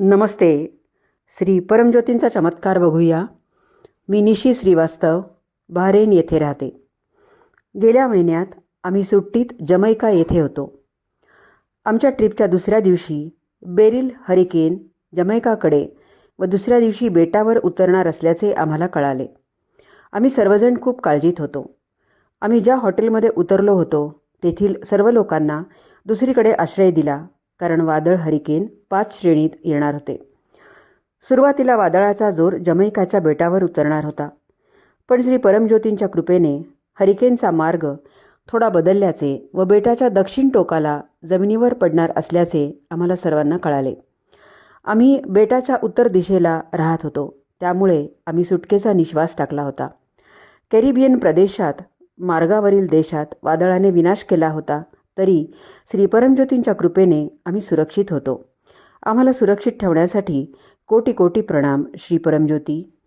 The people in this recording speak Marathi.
नमस्ते. श्री परमज्योतींचा चमत्कार बघूया. मी निशी श्रीवास्तव बहरेन येथे राहते. गेल्या महिन्यात आम्ही सुट्टीत जमैका येथे होतो. आमच्या ट्रिपच्या दुसऱ्या दिवशी बेरिल हरिकेन जमैकाकडे व दुसऱ्या दिवशी बेटावर उतरणार असल्याचे आम्हाला कळाले. आम्ही सर्वजण खूप काळजीत होतो. आम्ही ज्या हॉटेलमध्ये उतरलो होतो तेथील सर्व लोकांना दुसरीकडे आश्रय दिला. कारण वादळ हरिकेन पाच श्रेणीत येणार होते. सुरुवातीला वादळाचा जोर जमैकाच्या बेटावर उतरणार होता. पण श्री परमज्योतींच्या कृपेने हरिकेनचा मार्ग थोडा बदलल्याचे व बेटाच्या दक्षिण टोकाला जमिनीवर पडणार असल्याचे आम्हाला सर्वांना कळाले. आम्ही बेटाच्या उत्तर दिशेला राहत होतो. त्यामुळे आम्ही सुटकेचा निश्वास टाकला होता. कॅरिबियन प्रदेशात मार्गावरील देशात वादळाने विनाश केला होता. तरी श्रीपरमज्योतींच्या कृपेने आम्ही सुरक्षित होतो. आम्हाला सुरक्षित ठेवण्यासाठी कोटी कोटी प्रणाम श्रीपरमज्योती